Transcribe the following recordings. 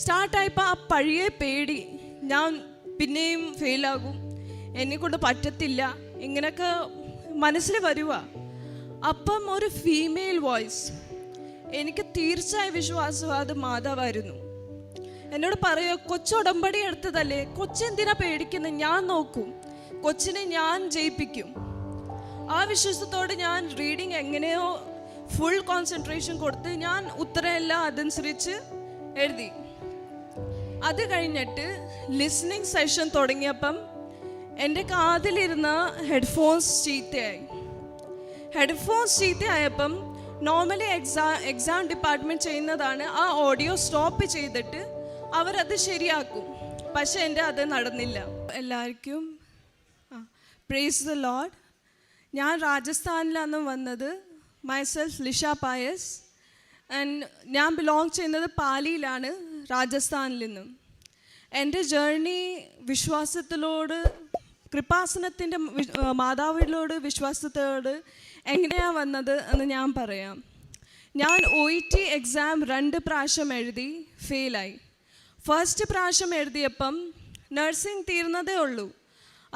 സ്റ്റാർട്ടായപ്പോൾ ആ പഴയ പേടി. ഞാൻ പിന്നെയും ഫെയിലാകും. എന്നെ കൊണ്ട് പറ്റത്തില്ല. ഇങ്ങനെയൊക്കെ മനസ്സിൽ വരുക അപ്പം ഒരു ഫീമെയിൽ വോയിസ് എനിക്ക് തീർച്ചയായ വിശ്വാസം അത് മാതാവായിരുന്നു. എന്നോട് പറയുക കൊച്ചുടമ്പടി എടുത്തതല്ലേ? കൊച്ചെന്തിനാ പേടിക്കുന്നത് ഞാൻ നോക്കും. കൊച്ചിനെ ഞാൻ ജയിപ്പിക്കും. ആ വിശ്വാസത്തോടെ ഞാൻ റീഡിങ് എങ്ങനെയോ ഫുൾ കോൺസെൻട്രേഷൻ കൊടുത്ത് ഞാൻ ഉത്തരമെല്ലാം അതനുസരിച്ച് എഴുതി. അത് കഴിഞ്ഞിട്ട് ലിസ്ണിങ് സെഷൻ തുടങ്ങിയപ്പം എന്റെ കാതിലിരുന്ന ഹെഡ്ഫോൺസ് ചീത്തയായി. ഹെഡ്ഫോൺസ് ചീത്തയായപ്പം നോർമലി എക്സാം എക്സാം ഡിപ്പാർട്ട്മെന്റ് ചെയ്യുന്നതാണ് ആ ഓഡിയോ സ്റ്റോപ്പ് ചെയ്തിട്ട് അവരത് ശരിയാക്കും. പക്ഷേ എന്റെ അത് നടന്നില്ല. എല്ലാവർക്കും പ്രേസ് ദ ലോഡ് ഞാൻ രാജസ്ഥാനിലാണ് വന്നത് മൈസെൽഫ് ലിഷ പായസ് ആൻഡ് ഞാൻ ബിലോങ് ചെയ്യുന്നത് പാലിയിലാണ് രാജസ്ഥാനിൽ നിന്നും. എന്റെ ജേർണി വിശ്വാസത്തിലോട് കൃപാസനത്തിന്റെ മാതാവിലോട് വിശ്വാസത്തോട് എങ്ങനെയാണ് വന്നത് എന്ന് ഞാൻ പറയാം. ഞാൻ ഒ ഇ ടി എക്സാം രണ്ട് പ്രാവശ്യം എഴുതി ഫെയിലായി. ഫസ്റ്റ് പ്രാവശ്യം എഴുതിയപ്പം നഴ്സിംഗ് തീർന്നതേ ഉള്ളൂ.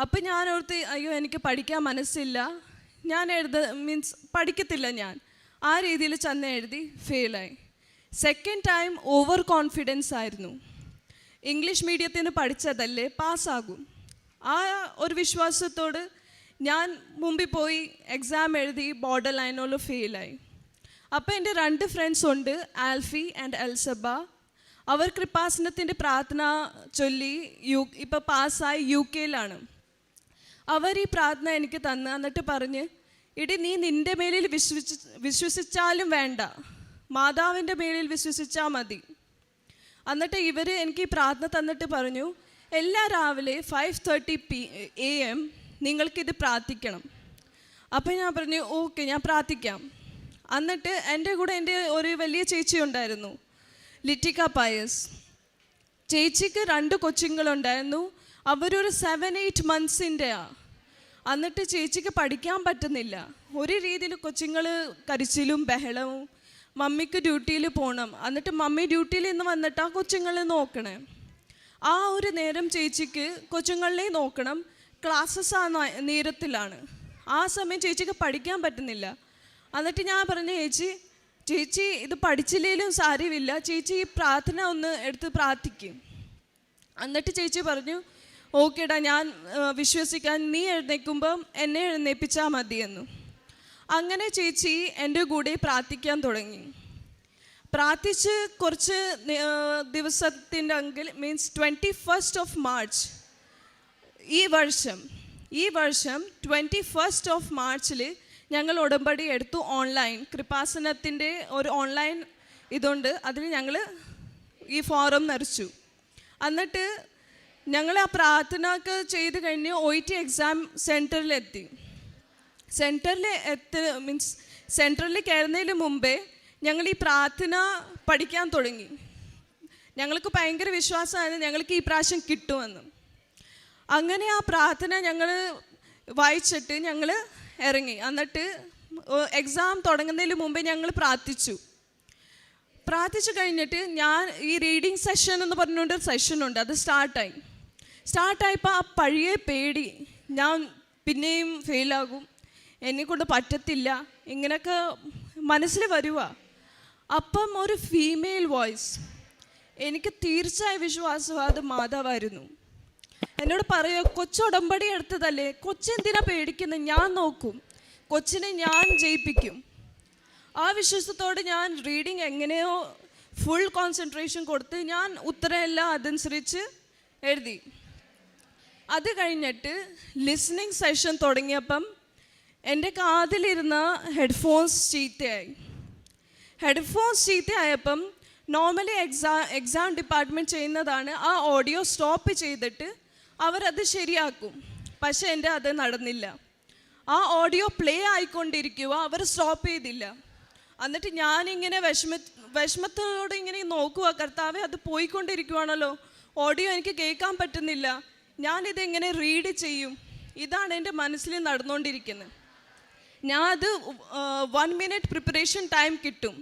അപ്പം ഞാൻ ഓർത്ത് അയ്യോ എനിക്ക് പഠിക്കാൻ മനസ്സില്ല. ഞാൻ എഴുത മീൻസ് പഠിക്കത്തില്ല ഞാൻ. ആ രീതിയിൽ ചെന്ന് എഴുതി ഫെയിലായി. സെക്കൻഡ് ടൈം ഓവർ കോൺഫിഡൻസ് ആയിരുന്നു. ഇംഗ്ലീഷ് മീഡിയത്തിൽ നിന്ന് പഠിച്ചതല്ലേ? പാസ്സാകും. ആ ഒരു വിശ്വാസത്തോട് ഞാൻ മുമ്പിൽ പോയി എക്സാം എഴുതി ബോർഡർ ലൈനോട് ഫെയിലായി അപ്പോൾ എന്റെ രണ്ട് ഫ്രണ്ട്സ് ഉണ്ട് ആൽഫി ആൻഡ് എൽസബ. അവർ കൃപാസനത്തിന്റെ പ്രാർത്ഥന ചൊല്ലി യു ഇപ്പോൾ പാസ്സായി യു കെയിലാണ് അവർ ഈ പ്രാർത്ഥന എനിക്ക് തന്ന് എന്നിട്ട് പറഞ്ഞ് ഇടി നീ നിന്റെ മേലിൽ വിശ്വസി വിശ്വസിച്ചാലും വേണ്ട. മാതാവിന്റെ മേലിൽ വിശ്വസിച്ചാൽ മതി. എന്നിട്ട് ഇവർ എനിക്ക് പ്രാർത്ഥന തന്നിട്ട് പറഞ്ഞു എല്ലാ രാവിലെ five thirty P A M നിങ്ങൾക്കിത് പ്രാർത്ഥിക്കണം. അപ്പോൾ ഞാൻ പറഞ്ഞു ഓക്കെ ഞാൻ പ്രാർത്ഥിക്കാം. എന്നിട്ട് എന്റെ കൂടെ എന്റെ ഒരു വലിയ ചേച്ചി ഉണ്ടായിരുന്നു ലിറ്റിക്ക പായസ്. ചേച്ചിക്ക് രണ്ട് കൊച്ചുങ്ങളുണ്ടായിരുന്നു അവരൊരു സെവൻ എയ്റ്റ് മന്ത്സിന്റെയാണ് എന്നിട്ട് ചേച്ചിക്ക് പഠിക്കാൻ പറ്റുന്നില്ല. ഒരു രീതിയിൽ കൊച്ചുങ്ങൾ കരിച്ചിലും ബഹളവും മമ്മിക്ക് ഡ്യൂട്ടിയിൽ പോകണം എന്നിട്ട് മമ്മി ഡ്യൂട്ടിയിൽ നിന്ന് വന്നിട്ട് ആ കൊച്ചുങ്ങളെ നോക്കണേ. ആ ഒരു നേരം ചേച്ചിക്ക് കൊച്ചുങ്ങളെ നോക്കണം. ക്ലാസ്സസ് ആ നേരത്തിലാണ്. ആ സമയം ചേച്ചിക്ക് പഠിക്കാൻ പറ്റുന്നില്ല. എന്നിട്ട് ഞാൻ പറഞ്ഞു ചേച്ചി ചേച്ചി ഇത് പഠിച്ചില്ലെങ്കിലും സാരമില്ല. ചേച്ചി ഈ പ്രാർത്ഥന ഒന്ന് എടുത്ത് പ്രാർത്ഥിക്കും. എന്നിട്ട് ചേച്ചി പറഞ്ഞു ഓക്കേടാ ഞാൻ വിശ്വസിക്കാൻ നീ എഴുന്നേൽക്കുമ്പം എന്നെ എഴുന്നേൽപ്പിച്ചാൽ മതിയെന്നു. അങ്ങനെ ചേച്ചി എന്റെ കൂടെ പ്രാർത്ഥിക്കാൻ തുടങ്ങി. പ്രാർത്ഥിച്ച് കുറച്ച് ദിവസത്തിന്റെ അങ്കിൽ means twenty first of March ഈ വർഷം ഈ വർഷം ട്വന്റി ഫസ്റ്റ് ഓഫ് മാർച്ചിൽ ഞങ്ങൾ ഉടമ്പടി എടുത്തു ഓൺലൈൻ. കൃപാസനത്തിന്റെ ഒരു ഓൺലൈൻ ഇതുണ്ട് അതിൽ ഞങ്ങൾ ഈ ഫോറം നിറച്ചു. എന്നിട്ട് ഞങ്ങൾ ആ പ്രാർത്ഥനയൊക്കെ ചെയ്ത് കഴിഞ്ഞ് ഒ ടി എക്സാം സെന്ററിലെത്തി സെന്ററിൽ എത്തി മീൻസ് സെന്ററിൽ കയറുന്നതിന് മുമ്പേ ഞങ്ങൾ ഈ പ്രാർത്ഥന പഠിക്കാൻ തുടങ്ങി. ഞങ്ങൾക്ക് ഭയങ്കര വിശ്വാസമായിരുന്നു ഞങ്ങൾക്ക് ഈ പ്രാവശ്യം കിട്ടുമെന്ന്. അങ്ങനെ ആ പ്രാർത്ഥന ഞങ്ങൾ വായിച്ചിട്ട് ഞങ്ങൾ ഇറങ്ങി. എന്നിട്ട് എക്സാം തുടങ്ങുന്നതിന് മുമ്പേ ഞങ്ങൾ പ്രാർത്ഥിച്ചു. പ്രാർത്ഥിച്ചു കഴിഞ്ഞിട്ട് ഞാൻ ഈ റീഡിങ് സെഷൻ എന്ന് പറഞ്ഞുകൊണ്ട് സെഷൻ ഉണ്ട്. അത് സ്റ്റാർട്ടായി. സ്റ്റാർട്ടായപ്പോൾ ആ പഴയ പേടി. ഞാൻ പിന്നെയും ഫെയിലാകും എന്നെ കൊണ്ട് പറ്റത്തില്ല. ഇങ്ങനെയൊക്കെ മനസ്സിൽ വരുക അപ്പം ഒരു ഫീമെയിൽ വോയിസ് എനിക്ക് തീർച്ചയായ വിശ്വാസം അത് മാതാവായിരുന്നു. എന്നോട് പറയുക കൊച്ചുടമ്പടി എടുത്തതല്ലേ? കൊച്ചെന്തിനാ പേടിക്കുന്നത് ഞാൻ നോക്കും. കൊച്ചിനെ ഞാൻ ജയിപ്പിക്കും. ആ വിശ്വാസത്തോടെ ഞാൻ റീഡിങ് എങ്ങനെയോ ഫുൾ കോൺസെൻട്രേഷൻ കൊടുത്ത് ഞാൻ ഉത്തരമെല്ലാം അതനുസരിച്ച് എഴുതി. അത് കഴിഞ്ഞിട്ട് ലിസണിങ് സെഷൻ തുടങ്ങിയപ്പം എന്റെ കാതിലിരുന്ന ഹെഡ്ഫോൺസ് ചീത്തയായി. ഹെഡ്ഫോൺസ് ചീത്തയായപ്പം നോർമലി എക്സാം എക്സാം ഡിപ്പാർട്ട്മെന്റ് ചെയ്യുന്നതാണ് ആ ഓഡിയോ സ്റ്റോപ്പ് ചെയ്തിട്ട് അവരത് ശരിയാക്കും. പക്ഷേ എന്റെ അത് നടന്നില്ല. ആ ഓഡിയോ പ്ലേ ആയിക്കൊണ്ടിരിക്കുക അവർ സ്റ്റോപ്പ് ചെയ്തില്ല. എന്നിട്ട് ഞാനിങ്ങനെ വിഷമ വിഷമത്തോടെ ഇങ്ങനെ നോക്കുക കർത്താവെ അത് പോയിക്കൊണ്ടിരിക്കുവാണല്ലോ. ഓഡിയോ എനിക്ക് കേൾക്കാൻ പറ്റുന്നില്ല. ഞാനിതെങ്ങനെ റീഡ് ചെയ്യും? ഇതാണ് എന്റെ മനസ്സിൽ നടന്നുകൊണ്ടിരിക്കുന്നത്. ഞാൻ അത് വൺ മിനിറ്റ് പ്രിപ്പറേഷൻ ടൈം കിട്ടും.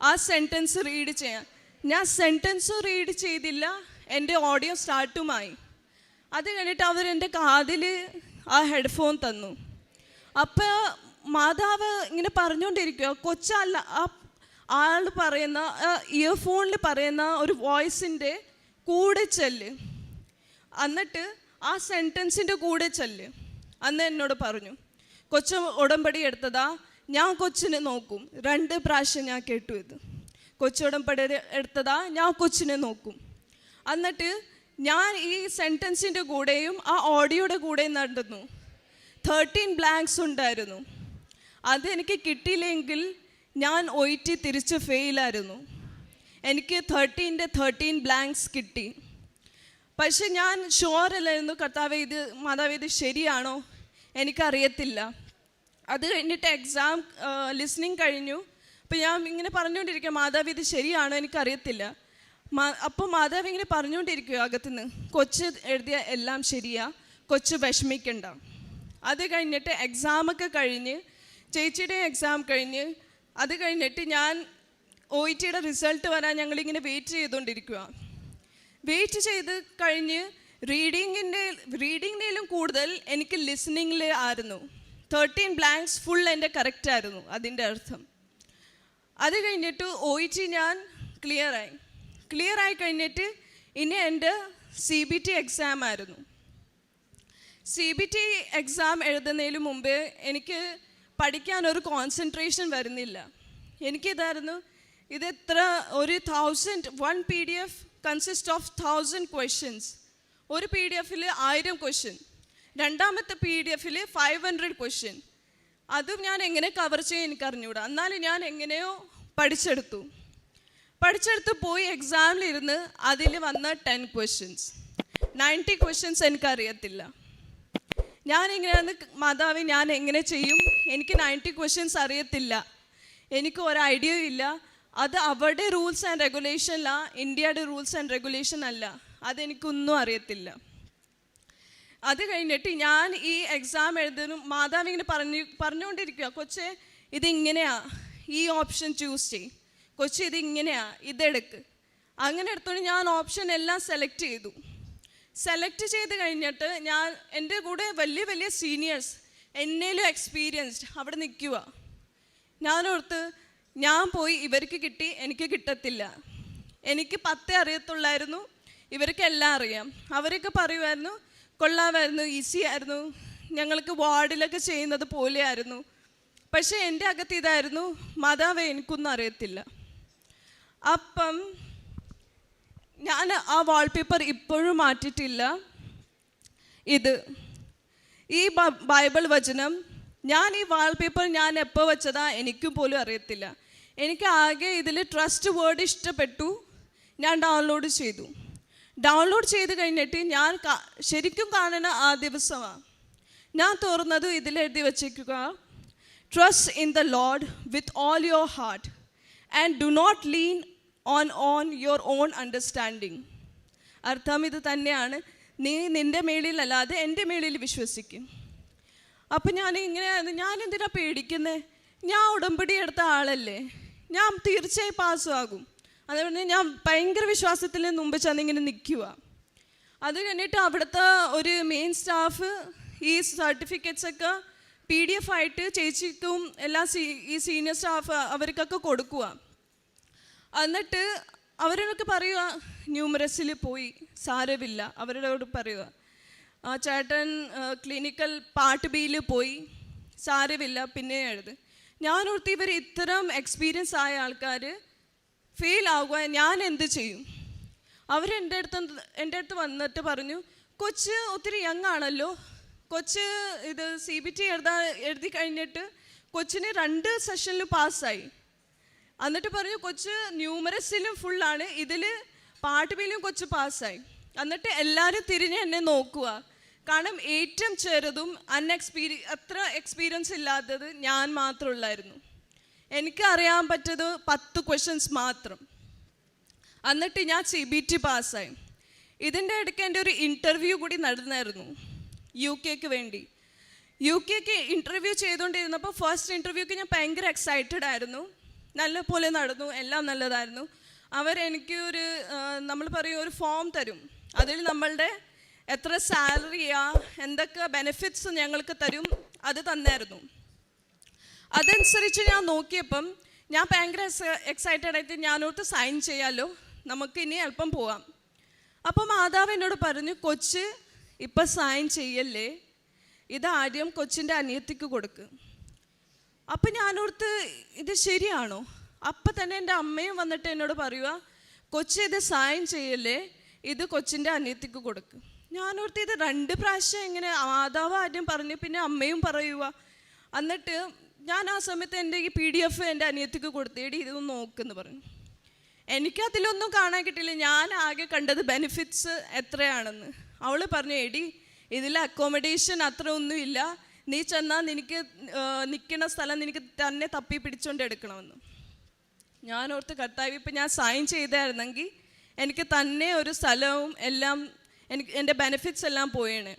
ആ സെന്റൻസ് റീഡ് ചെയ്യാൻ. ഞാൻ സെന്റൻസ് റീഡ് ചെയ്തില്ല എന്റെ ഓഡിയോ സ്റ്റാർട്ടുമായി അത് കഴിഞ്ഞിട്ട് എന്റെ കാതിൽ ആ ഹെഡ്ഫോൺ തന്നു. അപ്പോൾ മാതാവ് ഇങ്ങനെ പറഞ്ഞുകൊണ്ടിരിക്കുക കൊച്ചല്ല ആ ആൾ പറയുന്ന ഇയർഫോണിൽ പറയുന്ന ഒരു വോയിസിന്റെ കൂടെ ചെല്ല്. എന്നിട്ട് ആ സെന്റൻസിന്റെ കൂടെ ചെല്ല്. അന്ന് എന്നോട് പറഞ്ഞു കൊച്ചു ഉടമ്പടി എടുത്തതാ. ഞാൻ കൊച്ചിനെ നോക്കും. രണ്ട് പ്രാവശ്യം ഞാൻ കേട്ടു ഇത്. കൊച്ചു ഉടമ്പടി എടുത്തതാ. ഞാൻ കൊച്ചിനെ നോക്കും. എന്നിട്ട് ഞാൻ ഈ സെന്റൻസിന്റെ കൂടെയും ആ ഓഡിയോയുടെ കൂടെയും നടന്നു. തേർട്ടീൻ ബ്ലാങ്ക്സ് ഉണ്ടായിരുന്നു. അതെനിക്ക് കിട്ടിയില്ലെങ്കിൽ ഞാൻ ഒയിറ്റി തിരിച്ച് ഫെയിലായിരുന്നു എനിക്ക് തേർട്ടീന്റെ തേർട്ടീൻ ബ്ലാങ്ക്സ് കിട്ടി. പക്ഷെ ഞാൻ ഷുവർ അല്ലായിരുന്നു കർത്താവ് ഇത് മാതാവ് ഇത് ശരിയാണോ? എനിക്കറിയത്തില്ല. അത് കഴിഞ്ഞിട്ട് എക്സാം ലിസ്ണിങ് കഴിഞ്ഞു. അപ്പോൾ ഞാൻ ഇങ്ങനെ പറഞ്ഞുകൊണ്ടിരിക്കുക മാതാവ് ഇത് ശരിയാണോ? എനിക്കറിയത്തില്ല. മാ- അപ്പോൾ മാതാവ് ഇങ്ങനെ പറഞ്ഞുകൊണ്ടിരിക്കുക അകത്തുനിന്ന്. കൊച്ച് എഴുതിയ എല്ലാം ശരിയാ. കൊച്ച് വിഷമിക്കണ്ട. അത് കഴിഞ്ഞിട്ട് എക്സാമൊക്കെ കഴിഞ്ഞ് ചേച്ചിയുടെ എക്സാം കഴിഞ്ഞ് അത് കഴിഞ്ഞിട്ട് ഞാൻ ഒ ഇ ടിയുടെ റിസൾട്ട് വരാൻ ഞങ്ങളിങ്ങനെ വെയിറ്റ് ചെയ്തുകൊണ്ടിരിക്കുക വെയിറ്റ് ചെയ്ത് കഴിഞ്ഞ് റീഡിങ്ങിന്റെ റീഡിങ്ങിനേലും കൂടുതൽ എനിക്ക് ലിസണിങ്ങിൽ ആയിരുന്നു. തേർട്ടീൻ ബ്ലാങ്ക്സ് ഫുൾ എന്റെ കറക്റ്റ് ആയിരുന്നു അതിന്റെ അർത്ഥം. അത് കഴിഞ്ഞിട്ട് ഒ ഇ ടി ഞാൻ ക്ലിയറായി ക്ലിയർ ആയി കഴിഞ്ഞിട്ട് ഇനി എന്റെ സി ബി ടി എക്സാം ആയിരുന്നു. സി ബി ടി എക്സാം എഴുതുന്നതിന് മുമ്പ് എനിക്ക് പഠിക്കാൻ ഒരു കോൺസെൻട്രേഷൻ വരുന്നില്ല. എനിക്കിതായിരുന്നു ഇത് എത്ര ഒരു thousand one P D F consist of thousand questions ഒരു പി ഡി എഫിൽ ആയിരം ക്വസ്റ്റ്യൻ രണ്ടാമത്തെ പി ഡി എഫിൽ ഫൈവ് ഹൺഡ്രഡ് ക്വസ്റ്റ്യൻ അതും ഞാൻ എങ്ങനെ കവർ ചെയ്യാൻ എനിക്ക് അറിഞ്ഞുകൂടാ എന്നാലും ഞാൻ എങ്ങനെയോ പഠിച്ചെടുത്തു. പഠിച്ചെടുത്ത് പോയി എക്സാമിലിരുന്ന് അതിൽ വന്ന ടെൻ ക്വസ്റ്റ്യൻസ് നയന്റി ക്വസ്റ്റ്യൻസ് എനിക്കറിയത്തില്ല. ഞാൻ എങ്ങനെയാണ് മാതാവ് ഞാൻ എങ്ങനെ ചെയ്യും? എനിക്ക് നയന്റി ക്വസ്റ്റ്യൻസ് അറിയത്തില്ല. എനിക്ക് ഒരു ഐഡിയയും ഇല്ല. അത് അവരുടെ റൂൾസ് ആൻഡ് റെഗുലേഷൻ അല്ല ഇന്ത്യയുടെ റൂൾസ് ആൻഡ് റെഗുലേഷൻ അല്ല. അതെനിക്കൊന്നും അറിയത്തില്ല. അത് കഴിഞ്ഞിട്ട് ഞാൻ ഈ എക്സാം എഴുതുന്നു. മാതാവ് ഇങ്ങനെ പറഞ്ഞു പറഞ്ഞുകൊണ്ടിരിക്കുക കൊച്ചെ ഇതിങ്ങനെയാ. ഈ ഓപ്ഷൻ ചൂസ് ചെയ് കൊച്ചി ഇതിങ്ങനെയാ. ഇതെടുക്ക്. അങ്ങനെ എടുത്തോണ്ട് ഞാൻ ഓപ്ഷൻ എല്ലാം സെലക്ട് ചെയ്തു. സെലക്ട് ചെയ്ത് കഴിഞ്ഞിട്ട് ഞാൻ എന്റെ കൂടെ വലിയ വലിയ സീനിയേഴ്സ് എന്നേലും എക്സ്പീരിയൻസ്ഡ് അവിടെ നിൽക്കുക ഞാനോർത്ത് ഞാൻ പോയി ഇവർക്ക് കിട്ടി എനിക്ക് കിട്ടത്തില്ല. എനിക്ക് പത്തേ അറിയത്തുള്ളായിരുന്നു. ഇവർക്ക് എല്ലാം അറിയാം. അവരൊക്കെ പറയുമായിരുന്നു കൊള്ളാമായിരുന്നു ഈസി ആയിരുന്നു ഞങ്ങൾക്ക് വാർഡിലൊക്കെ ചെയ്യുന്നത് പോലെയായിരുന്നു. പക്ഷേ എന്റെ അകത്ത് ഇതായിരുന്നു മാതാവ് എനിക്കൊന്നും അറിയത്തില്ല. അപ്പം ഞാൻ ആ വാൾപേപ്പർ ഇപ്പോഴും മാറ്റിയിട്ടില്ല. ഇത് ഈ ബൈബിൾ വചനം ഞാൻ ഈ വാൾപേപ്പർ ഞാൻ എപ്പോൾ വെച്ചതാ എനിക്കും പോലും അറിയത്തില്ല. എനിക്ക് ആകെ ഇതിൽ ട്രസ്റ്റ് വേർഡ് ഇഷ്ടപ്പെട്ടു. ഞാൻ ഡൗൺലോഡ് ചെയ്തു. ഡൗൺലോഡ് ചെയ്ത് കഴിഞ്ഞിട്ട് ഞാൻ ശരിക്കും കാണുന്ന ആ ദിവസമാണ് ഞാൻ തോറുന്നത് ഇതിലെഴുതി വച്ചേക്കുക trust in the Lord with all your heart and do not lean on on your own understanding അർത്ഥം ഇത് തന്നെയാണ്. നീ നിന്റെ മേളിലല്ലാതെ എന്റെ മേളിൽ വിശ്വസിക്കും. അപ്പം ഞാൻ ഇങ്ങനെ ഞാൻ എന്തിനാ പേടിക്കുന്നത് ഞാൻ ഉടമ്പടി എടുത്ത ആളല്ലേ? ഞാൻ തീർച്ചയായും പാസ്സാകും. അതുകൊണ്ട് ഞാൻ ഭയങ്കര വിശ്വാസത്തിൽ മുമ്പ് ചെന്നിങ്ങനെ നിൽക്കുക അത് കഴിഞ്ഞിട്ട് അവിടുത്തെ ഒരു മെയിൻ സ്റ്റാഫ് ഈ സർട്ടിഫിക്കറ്റ്സ് ഒക്കെ പി ഡി എഫ് ആയിട്ട് ചേച്ചിക്കും എല്ലാ സീ ഈ സീനിയർ സ്റ്റാഫ് അവർക്കൊക്കെ കൊടുക്കുക എന്നിട്ട് അവരൊക്കെ പറയുക ന്യൂമറസിൽ പോയി സാരമില്ല അവരോട് പറയുക ആ ചേട്ടൻ ക്ലിനിക്കൽ പാർട്ട് ബിയിൽ പോയി സാരമില്ല പിന്നെ എഴുത് ഞാനോർത്ത് ഇവർ ഇത്തരം എക്സ്പീരിയൻസ് ആയ ആൾക്കാർ ഫെയിൽ ആകുക ഞാൻ എന്ത് ചെയ്യും? അവർ എന്റെ അടുത്ത് എന്റെ അടുത്ത് വന്നിട്ട് പറഞ്ഞു കൊച്ച് ഒത്തിരി യങ് ആണല്ലോ. കൊച്ച് ഇത് സി ബി ടി എഴുതാ എഴുതി കഴിഞ്ഞിട്ട് കൊച്ചിന് രണ്ട് സെഷനിൽ പാസ്സായി എന്നിട്ട് പറഞ്ഞു കൊച്ച് ന്യൂമറസിലും ഫുള്ളാണ് ഇതിൽ പാട്ടുമേലും കൊച്ച് പാസ്സായി എന്നിട്ട് എല്ലാവരും തിരിഞ്ഞ് എന്നെ നോക്കുക. കാരണം ഏറ്റവും ചെറുതും അൺഎക്സ്പീരി അത്ര എക്സ്പീരിയൻസ് ഇല്ലാത്തത് ഞാൻ മാത്രമുള്ളായിരുന്നു എനിക്ക് അറിയാൻ പറ്റത് പത്ത് ക്വസ്റ്റ്യൻസ് മാത്രം. എന്നിട്ട് ഞാൻ സി ബി ടി പാസ്സായി ഇതിന്റെ ഇടയ്ക്ക് എന്റെ ഒരു ഇന്റർവ്യൂ കൂടി നടന്നായിരുന്നു. യു കെക്ക് വേണ്ടി. യു കെക്ക് ഇന്റർവ്യൂ ചെയ്തുകൊണ്ടിരുന്നപ്പോൾ ഫസ്റ്റ് ഇന്റർവ്യൂക്ക് ഞാൻ ഭയങ്കര എക്സൈറ്റഡ് ആയിരുന്നു. നല്ല പോലെ നടന്നു എല്ലാം നല്ലതായിരുന്നു. അവരെനിക്ക് ഒരു നമ്മൾ പറയും ഒരു ഫോം തരും. അതിൽ നമ്മളുടെ എത്ര സാലറിയാ എന്തൊക്കെ ബെനിഫിറ്റ്സ് ഞങ്ങൾക്ക് തരും അത് തന്നായിരുന്നു. അതനുസരിച്ച് ഞാൻ നോക്കിയപ്പം ഞാൻ ഭയങ്കര എക്സൈറ്റഡ് ആയിട്ട് ഞാനോർത്ത് സൈൻ ചെയ്യാമല്ലോ നമുക്ക് ഇനി അല്പം പോവാം. അപ്പം മാതാവ് എന്നോട് പറഞ്ഞു കൊച്ച് ഇപ്പം സൈൻ ചെയ്യല്ലേ? ഇത് ആദ്യം കൊച്ചിന്റെ അനിയത്തിക്ക് കൊടുക്ക്. അപ്പം ഞാനോർത്ത് ഇത് ശരിയാണോ? അപ്പം തന്നെ എന്റെ അമ്മയും വന്നിട്ട് എന്നോട് പറയുക കൊച്ചി ഇത് സൈൻ ചെയ്യല്ലേ? ഇത് കൊച്ചിന്റെ അനിയത്തിക്ക് കൊടുക്ക്. ഞാനോർത്ത് ഇത് രണ്ട് പ്രാവശ്യം ഇങ്ങനെ മാതാവ് ആദ്യം പറഞ്ഞു പിന്നെ അമ്മയും പറയുക എന്നിട്ട് ഞാൻ ആ സമയത്ത് എന്റെ ഈ പി ഡി എഫ് എന്റെ അനിയത്തിക്ക് കൊടുത്തേടി ഇതൊന്ന് നോക്കെന്ന് പറഞ്ഞു. എനിക്കതിലൊന്നും കാണാൻ കിട്ടില്ല ഞാൻ ആകെ കണ്ടത് ബെനിഫിറ്റ്സ് എത്രയാണെന്ന്. അവൾ പറഞ്ഞു എടി ഇതിൽ അക്കോമഡേഷൻ അത്ര ഒന്നുമില്ല നീ ചെന്നാൽ നിനക്ക് നിൽക്കുന്ന സ്ഥലം നിനക്ക് തന്നെ തപ്പി പിടിച്ചുകൊണ്ട് എടുക്കണമെന്ന്. ഞാൻ ഓർത്ത് കർത്താവ് ഇപ്പം ഞാൻ സൈൻ ചെയ്തായിരുന്നെങ്കിൽ എനിക്ക് തന്നെ ഒരു സ്ഥലവും എല്ലാം എനിക്ക് എന്റെ ബെനിഫിറ്റ്സ് എല്ലാം പോയേനെ.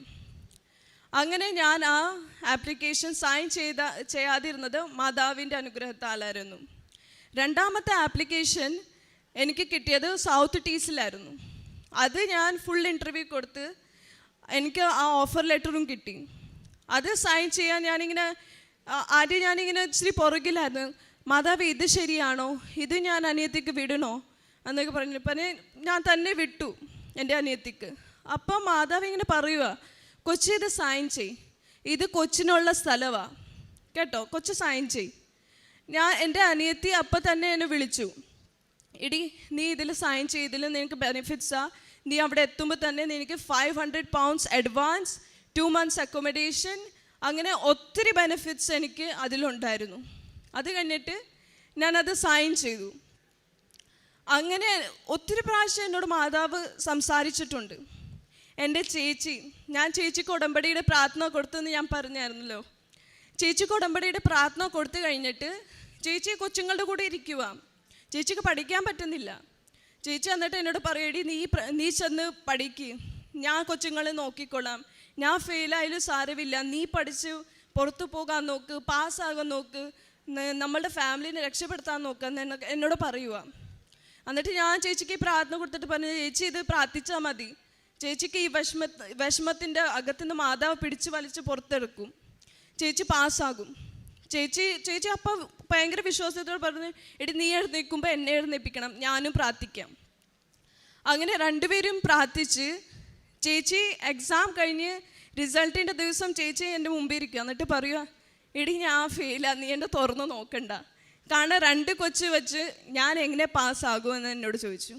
അങ്ങനെ ഞാൻ ആ ആപ്ലിക്കേഷൻ സൈൻ ചെയ്ത ചെയ്യാതിരുന്നത് മാതാവിന്റെ അനുഗ്രഹത്താലായിരുന്നു. രണ്ടാമത്തെ ആപ്ലിക്കേഷൻ എനിക്ക് കിട്ടിയത് സൗത്ത് ടീസിലായിരുന്നു അത് ഞാൻ ഫുൾ ഇന്റർവ്യൂ കൊടുത്ത് എനിക്ക് ആ ഓഫർ ലെറ്ററും കിട്ടി. അത് സൈൻ ചെയ്യാൻ ഞാനിങ്ങനെ ആദ്യം ഞാനിങ്ങനെ ഇച്ചിരി പുറകിലായിരുന്നു. മാതാവ് ഇത് ശരിയാണോ? ഇത് ഞാൻ അനിയത്തിക്ക് വിടണോ? എന്നൊക്കെ പറഞ്ഞു പിന്നെ ഞാൻ തന്നെ വിട്ടു എന്റെ അനിയത്തിക്ക്. അപ്പം മാതാവ് ഇങ്ങനെ പറയുക കൊച്ചി ഇത് സൈൻ ചെയ്. ഇത് കൊച്ചിനുള്ള സ്ഥലമാണ് കേട്ടോ? കൊച്ചു സൈൻ ചെയ്. ഞാൻ എന്റെ അനിയത്തി അപ്പം തന്നെ എന്നെ വിളിച്ചു. ഇടി നീ ഇതിൽ സൈൻ ചെയ്തതിൽ നിനക്ക് ബെനിഫിറ്റ്സാ നീ അവിടെ എത്തുമ്പോൾ തന്നെ നിനക്ക് five hundred pounds advance two months accommodation അങ്ങനെ ഒത്തിരി ബെനിഫിറ്റ്സ് എനിക്ക് അതിലുണ്ടായിരുന്നു. അത് കഴിഞ്ഞിട്ട് ഞാനത് സൈൻ ചെയ്തു. അങ്ങനെ ഒത്തിരി പ്രാവശ്യം എന്നോട് മാതാവ് സംസാരിച്ചിട്ടുണ്ട്. എന്റെ ചേച്ചി ഞാൻ ചേച്ചിക്ക് ഉടമ്പടിയുടെ പ്രാർത്ഥന കൊടുത്തെന്ന് ഞാൻ പറഞ്ഞായിരുന്നല്ലോ. ചേച്ചിക്ക് ഉടമ്പടിയുടെ പ്രാർത്ഥന കൊടുത്തു കഴിഞ്ഞിട്ട് ചേച്ചി കൊച്ചുങ്ങളുടെ കൂടെ ഇരിക്കുക ചേച്ചിക്ക് പഠിക്കാൻ പറ്റുന്നില്ല. ചേച്ചി എന്നിട്ട് എന്നോട് പറയടി നീ നീ ചെന്ന് പഠിക്ക്. ഞാൻ കൊച്ചുങ്ങളെ നോക്കിക്കൊള്ളാം. ഞാൻ ഫെയിലായാലും സാരമില്ല. നീ പഠിച്ച് പുറത്തു പോകാൻ നോക്ക് പാസ്സാകാൻ നോക്ക് നമ്മളുടെ ഫാമിലിനെ രക്ഷപ്പെടുത്താൻ നോക്കാം എന്നോട് പറയുക എന്നിട്ട് ഞാൻ ചേച്ചിക്ക് പ്രാർത്ഥന കൊടുത്തിട്ട് പറഞ്ഞു ചേച്ചി ഇത് പ്രാർത്ഥിച്ചാൽ മതി. ചേച്ചിക്ക് ഈ വിഷമ വിഷമത്തിന്റെ അകത്തുനിന്ന് മാതാവ് പിടിച്ചു വലിച്ച് പുറത്തെടുക്കും. ചേച്ചി പാസ്സാകും. ചേച്ചി ചേച്ചി അപ്പം ഭയങ്കര വിശ്വാസത്തോട് പറഞ്ഞു എടി നീ എഴുന്നേൽക്കുമ്പോൾ എന്നെ എഴുന്നേൽപ്പിക്കണം. ഞാനും പ്രാർത്ഥിക്കാം. അങ്ങനെ രണ്ടുപേരും പ്രാർത്ഥിച്ച് ചേച്ചി എക്സാം കഴിഞ്ഞ് റിസൾട്ടിന്റെ ദിവസം ചേച്ചി എന്റെ മുമ്പിൽ ഇരിക്കുക എന്നിട്ട് പറയുക എടി ഞാൻ ഫെയിലാ നീ എന്റെ തുറന്ന് നോക്കണ്ട. കാരണം രണ്ട് കൊച്ച് വെച്ച് ഞാൻ എങ്ങനെ പാസ്സാകുമെന്ന് എന്നോട് ചോദിച്ചു.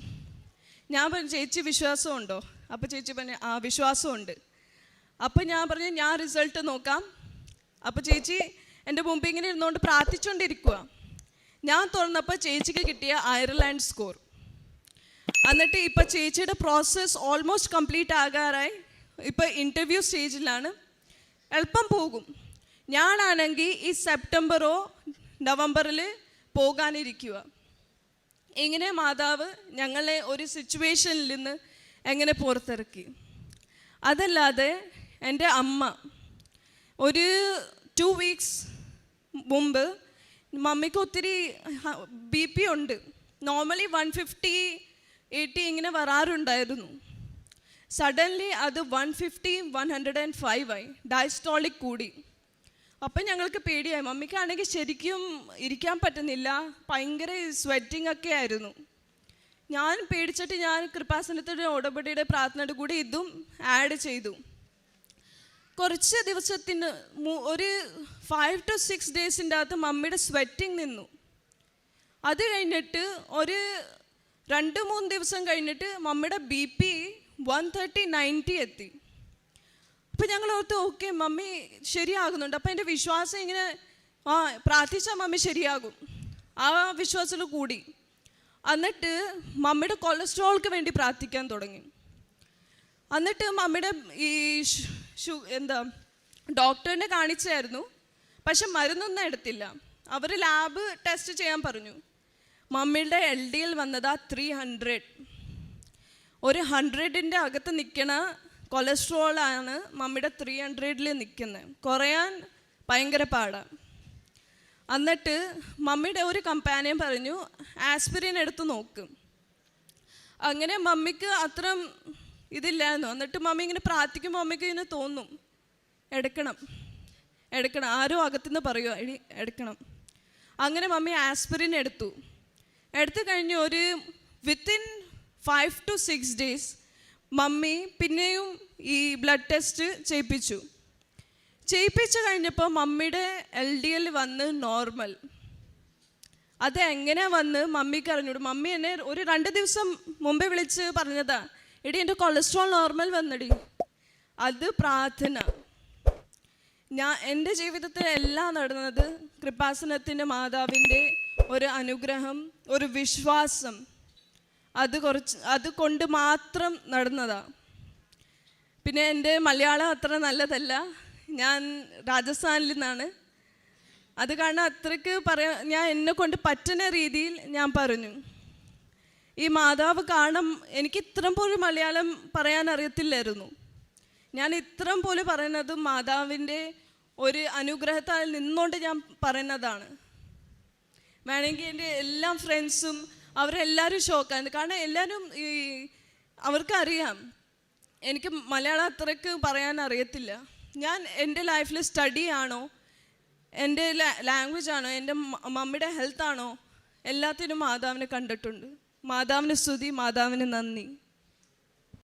ഞാൻ പറഞ്ഞു ചേച്ചി വിശ്വാസമുണ്ടോ? അപ്പോൾ ചേച്ചി പറഞ്ഞു ആ വിശ്വാസമുണ്ട്. അപ്പോൾ ഞാൻ പറഞ്ഞു ഞാൻ റിസൾട്ട് നോക്കാം. അപ്പോൾ ചേച്ചി എന്റെ മുമ്പിൽ ഇങ്ങനെ ഇരുന്നുകൊണ്ട് പ്രാർത്ഥിച്ചുകൊണ്ടിരിക്കുക ഞാൻ തുറന്നപ്പോൾ ചേച്ചിക്ക് കിട്ടിയ അയർലാൻഡ് സ്കോർ എന്നിട്ട് ഇപ്പം ചേച്ചിയുടെ പ്രോസസ്സ് ഓൾമോസ്റ്റ് കംപ്ലീറ്റ് ആകാറായി. ഇപ്പം ഇന്റർവ്യൂ സ്റ്റേജിലാണ് എളുപ്പം പോകും. ഞാനാണെങ്കിൽ ഈ സെപ്റ്റംബറോ നവംബറിൽ പോകാനിരിക്കുക ഇങ്ങനെ മാതാവ് ഞങ്ങളെ ഒരു സിറ്റുവേഷനിൽ നിന്ന് എങ്ങനെ പുറത്തിറക്കി? അതല്ലാതെ എന്റെ അമ്മ ഒരു ടു വീക്സ് മുമ്പ് മമ്മിക്ക് ഒത്തിരി ബി പി ഉണ്ട്. നോർമലി വൺ ഫിഫ്റ്റി എയ്റ്റി ഇങ്ങനെ വരാറുണ്ടായിരുന്നു. സഡൻലി അത് one fifty one hundred and five ആയി. ഡയസ്റ്റോളിക് കൂടി. അപ്പം ഞങ്ങൾക്ക് പേടിയായി. മമ്മിക്കാണെങ്കിൽ ശരിക്കും ഇരിക്കാൻ പറ്റുന്നില്ല. ഭയങ്കര സ്വെറ്റിംഗ് ഒക്കെ ആയിരുന്നു. ഞാൻ പേടിച്ചിട്ട് ഞാൻ കൃപാസനത്തിന്റെ ഉടമ്പടിയുടെ പ്രാർത്ഥനയുടെ കൂടി ഇതും ആഡ് ചെയ്തു. കുറച്ച് ദിവസത്തിന് ഒരു ഫൈവ് ടു സിക്സ് ഡേയ്സിന്റെ അകത്ത് മമ്മിയുടെ സ്വെറ്റിങ് നിന്നു. അത് കഴിഞ്ഞിട്ട് ഒരു രണ്ട് മൂന്ന് ദിവസം കഴിഞ്ഞിട്ട് മമ്മിയുടെ B P one thirty ninety എത്തി. അപ്പം ഞങ്ങൾ ഓർത്ത് ഓക്കെ മമ്മി ശരിയാകുന്നുണ്ട്. അപ്പം എന്റെ വിശ്വാസം ഇങ്ങനെ ആ പ്രാർത്ഥിച്ചാൽ മമ്മി ശരിയാകും. ആ വിശ്വാസത്തിൽ കൂടി. എന്നിട്ട് മമ്മിയുടെ കൊളസ്ട്രോൾക്ക് വേണ്ടി പ്രാർത്ഥിക്കാൻ തുടങ്ങി. എന്നിട്ട് മമ്മിയുടെ ഈ എന്താ ഡോക്ടറിനെ കാണിച്ചായിരുന്നു. പക്ഷെ മരുന്നൊന്നും എടുത്തില്ല. അവർ ലാബ് ടെസ്റ്റ് ചെയ്യാൻ പറഞ്ഞു. മമ്മിയുടെ എൽ ഡി എൽ വന്നതാ ത്രീ ഹൺഡ്രഡ് ഒരു ഹൺഡ്രഡിന്റെ അകത്ത് നിൽക്കണ കൊളസ്ട്രോളാണ് മമ്മിയുടെ ത്രീ ഹൺഡ്രഡിൽ നിൽക്കുന്നത് കുറയാൻ ഭയങ്കര പാടാണ് എന്നിട്ട് മമ്മിയുടെ ഒരു കമ്പാനിയൻ പറഞ്ഞു ആസ്പിരിൻ എടുത്ത് നോക്കും. അങ്ങനെ മമ്മിക്ക് അത്ര ഇതില്ലായിരുന്നു. എന്നിട്ട് മമ്മി ഇങ്ങനെ പ്രാർത്ഥിക്കുമ്പോൾ മമ്മിക്ക് ഇങ്ങനെ തോന്നും എടുക്കണം എടുക്കണം ആരോ അകത്തുനിന്ന് പറയുമോ എടി എടുക്കണം. അങ്ങനെ മമ്മി ആസ്പിരിൻ എടുത്തു. എടുത്തു കഴിഞ്ഞ് ഒരു within five to six days mummy പിന്നെയും ഈ ബ്ലഡ് ടെസ്റ്റ് ചെയ്യിപ്പിച്ചു. ചെയ്യിപ്പിച്ചു കഴിഞ്ഞപ്പോൾ മമ്മിയുടെ എൽ ഡി എൽ വന്ന് നോർമൽ. അത് എങ്ങനെ വന്ന് മമ്മിക്ക് അറിഞ്ഞൂടും? മമ്മി എന്നെ ഒരു രണ്ട് ദിവസം മുമ്പേ വിളിച്ച് പറഞ്ഞതാ എടി എന്റെ കൊളസ്ട്രോൾ നോർമൽ വന്നടി. അത് പ്രാർത്ഥന. ഞാൻ എന്റെ ജീവിതത്തിൽ എല്ലാം നടന്നത് കൃപാസനത്തിന്റെ മാതാവിന്റെ ഒരു അനുഗ്രഹം ഒരു വിശ്വാസം. അത് കുറച്ച് അത് കൊണ്ട് മാത്രം നടന്നതാ. പിന്നെ എന്റെ മലയാളം അത്ര നല്ലതല്ല. ഞാൻ രാജസ്ഥാനിൽ നിന്നാണ്. അത് കാരണം അത്രയ്ക്ക് പറയാ ഞാൻ എന്നെ കൊണ്ട് പറ്റുന്ന രീതിയിൽ ഞാൻ പറഞ്ഞു. ഈ മാതാവ് കാണും എനിക്ക് ഇത്രയും പോലും മലയാളം പറയാൻ അറിയത്തില്ലായിരുന്നു. ഞാൻ ഇത്രയും പോലും പറയുന്നത് മാതാവിന്റെ ഒരു അനുഗ്രഹത്താൽ നിന്നുകൊണ്ട് ഞാൻ പറയുന്നതാണ്. വേണമെങ്കിൽ എന്റെ എല്ലാ ഫ്രണ്ട്സും അവരെല്ലാവരും ഷോക്കാണ്. കാരണം എല്ലാവരും ഈ അവർക്കറിയാം. എനിക്ക് മലയാളം അത്രയ്ക്ക് പറയാൻ അറിയത്തില്ല. ഞാൻ എന്റെ ലൈഫിൽ സ്റ്റഡി ആണോ? എന്റെ ലാംഗ്വേജ് ആണോ? എന്റെ മമ്മിയുടെ ഹെൽത്ത് ആണോ? എല്ലാത്തിനും മാതാവിനെ കണ്ടിട്ടുണ്ട്. മാതാവിന് സ്തുതി മാതാവിന് നന്ദി.